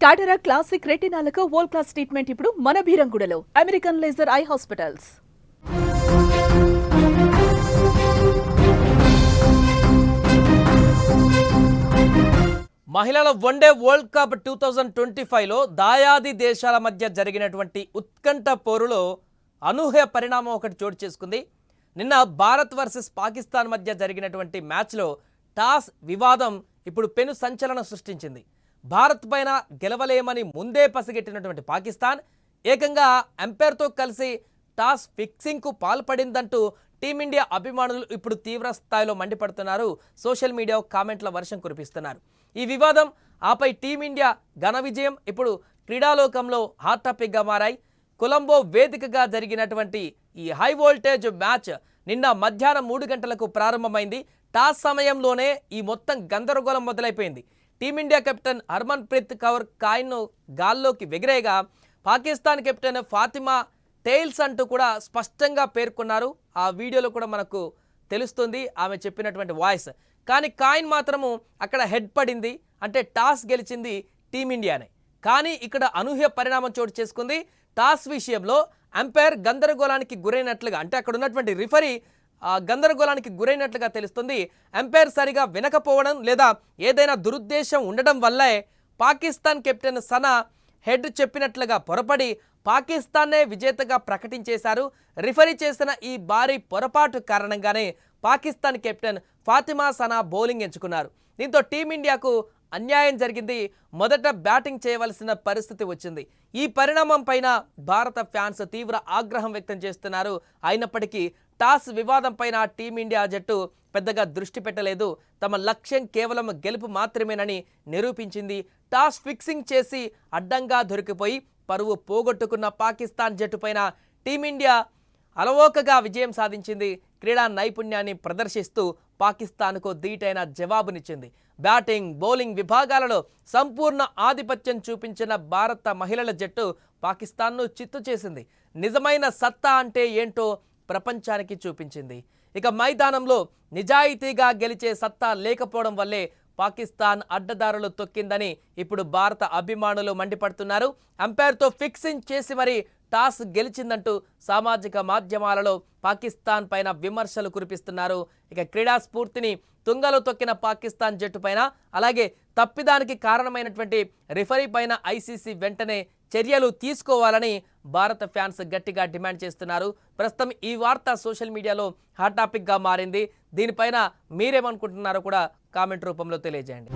టాటరా classic రెటినాలకు world class treatment ఇప్పుడు మన భీరంగుడలో అమెరికన్ లేజర్ ఐ హాస్పిటల్స్ మహిళల one day world cup two thousand twenty ఫైవ్లో దాయాది దేశాల మధ్య జరిగినటువంటి ఉత్కంఠ పోరులో అనూహ్య పరిణామం ఒకటి చోటు చేసుకుంది. నిన్న భారత్ వర్సెస్ పాకిస్తాన్ మధ్య జరిగినటువంటి మ్యాచ్లో టాస్ వివాదం ఇప్పుడు పెను సంచలనం సృష్టించింది. భారత్ పైన గెలవలేమని ముందే పసిగెట్టినటువంటి పాకిస్తాన్ ఏకంగా ఎంపైర్తో కలిసి టాస్ ఫిక్సింగ్కు పాల్పడిందంటూ టీమిండియా అభిమానులు ఇప్పుడు తీవ్ర స్థాయిలో మండిపడుతున్నారు. సోషల్ మీడియా కామెంట్ల వర్షం కురిపిస్తున్నారు. ఈ వివాదం ఆపై టీమిండియా ఘన విజయం ఇప్పుడు క్రీడాలోకంలో హాట్ టాపిక్గా మారాయి. కొలంబో వేదికగా జరిగినటువంటి ఈ హై వోల్టేజ్ మ్యాచ్ నిన్న మధ్యాహ్నం మూడు గంటలకు ప్రారంభమైంది. టాస్ సమయంలోనే ఈ మొత్తం గందరగోళం మొదలైపోయింది. Team India captain Harmanpreet Kaur కాయిన్ను గాల్లోకి ఎగిరేగా పాకిస్తాన్ కెప్టెన్ ఫాతిమా టెయిల్స్ అంటూ కూడా స్పష్టంగా పేర్కొన్నారు. ఆ వీడియోలో కూడా మనకు తెలుస్తుంది ఆమె చెప్పినటువంటి వాయిస్. కానీ కాయిన్ మాత్రము అక్కడ హెడ్ పడింది. అంటే టాస్ గెలిచింది టీమిండియానే. కానీ ఇక్కడ అనూహ్య పరిణామం చోటు చేసుకుంది. టాస్ విషయంలో అంపైర్ గందరగోళానికి గురైనట్లుగా అంటే అక్కడ ఉన్నటువంటి రిఫరీ గందరగోళానికి గురైనట్లుగా తెలుస్తుంది. అంపైర్ సరిగా వినకపోవడం లేదా ఏదైనా దురుద్దేశం ఉండడం వల్లే పాకిస్తాన్ కెప్టెన్ సనా హెడ్ చెప్పినట్లుగా పొరపడి పాకిస్తాన్నే విజేతగా ప్రకటించేశారు. రిఫరీ చేసిన ఈ భారీ పొరపాటు కారణంగానే పాకిస్తాన్ కెప్టెన్ ఫాతిమా సనా బౌలింగ్ ఎంచుకున్నారు. దీంతో టీమిండియాకు అన్యాయం జరిగింది. మొదట బ్యాటింగ్ చేయవలసిన పరిస్థితి వచ్చింది. ఈ పరిణామం పైన భారత ఫ్యాన్స్ తీవ్ర ఆగ్రహం వ్యక్తం చేస్తున్నారు. అయినప్పటికీ టాస్ వివాదంపైన టీమిండియా జట్టు పెద్దగా దృష్టి పెట్టలేదు. తమ లక్ష్యం కేవలం గెలుపు మాత్రమేనని నిరూపించింది. టాస్ ఫిక్సింగ్ చేసి అడ్డంగా దొరికిపోయి పరువు పోగొట్టుకున్న పాకిస్తాన్ జట్టుపైన టీమిండియా అలవోకగా విజయం సాధించింది. క్రీడా నైపుణ్యాన్ని ప్రదర్శిస్తూ పాకిస్తాన్కు ధీటైన జవాబునిచ్చింది. బ్యాటింగ్ బౌలింగ్ విభాగాలలో సంపూర్ణ ఆధిపత్యం చూపించిన భారత మహిళల జట్టు పాకిస్తాన్ను చిత్తు చేసింది. నిజమైన సత్తా అంటే ఏంటో ప్రపంచానికి చూపించింది. ఇక మైదానంలో నిజాయితీగా గెలిచే సత్తా లేకపోవడం వల్లే పాకిస్తాన్ అడ్డదారులు తొక్కిందని ఇప్పుడు భారత అభిమానులు మండిపడుతున్నారు. అంపైర్తో ఫిక్సింగ్ చేసి మరీ టాస్ గెలిచిందంటూ సామాజిక మాధ్యమాలలో పాకిస్తాన్ పైన విమర్శలు కురిపిస్తున్నారు. ఇక క్రీడా స్ఫూర్తిని తుంగలో తొక్కిన పాకిస్తాన్ జట్టు పైన అలాగే తప్పిదానికి కారణమైనటువంటి రిఫరీ పైన ఐసీసీ వెంటనే చర్యలు తీసుకోవాలని భారత ఫ్యాన్స్ గట్టిగా డిమాండ్ చేస్తున్నారు. ప్రస్తుతం ఈ వార్త సోషల్ మీడియాలో హాట్ టాపిక్గా మారింది. దీనిపైన మీరేమనుకుంటున్నారో కూడా కామెంట్ రూపంలో తెలియజేయండి.